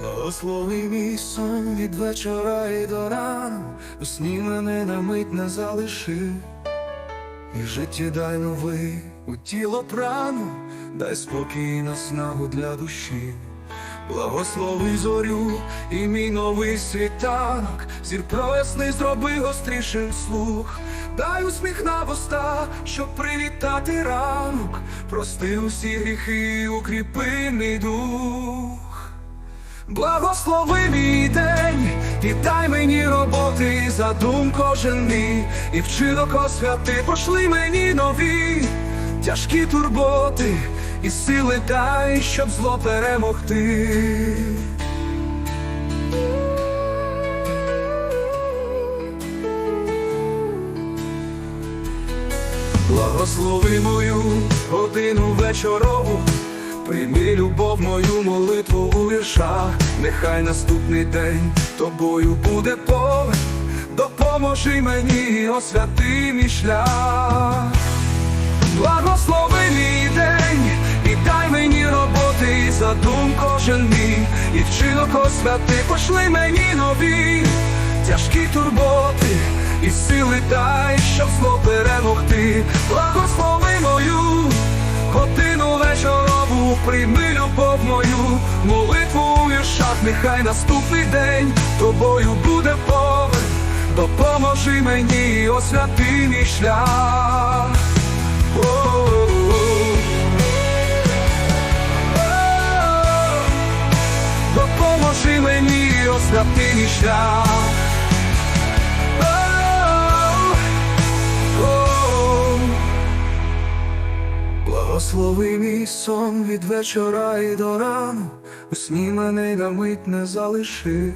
Благослови мій сон від вечора і до рану, у сні мене на мить не залиши, і життя дай новий у тіло прану, дай спокій і наснагу для душі. Благослови зорю і мій новий світанок, зір проясний зроби гострішим слух, дай усміх на вуста, щоб привітати ранок, прости усі гріхи, укріпи мій дух. Благослови мій день, і мені роботи і задум кожен мій, і вчинок освяти, пошли мені нові, тяжкі турботи, і сили дай, щоб зло перемогти. Благослови мою годину вечорову, прийми любов мою молитву у віршах, нехай наступний день тобою буде повен, допоможи мені, освяти мій шлях. Благослови мій день і дай мені роботи і задум кожен мій, і вчинок освяти, пошли мені нові, тяжкі турботи, і сили дай, щоб зло перемогти. Благослови мою прийми любов мою, молитву у віршах, нехай наступний день тобою буде повен, допоможи мені, освяти мій шлях. Допоможи мені освяти мій шлях. Благослови мій сон від вечора і до рану, у сні мене й на мить не залиши.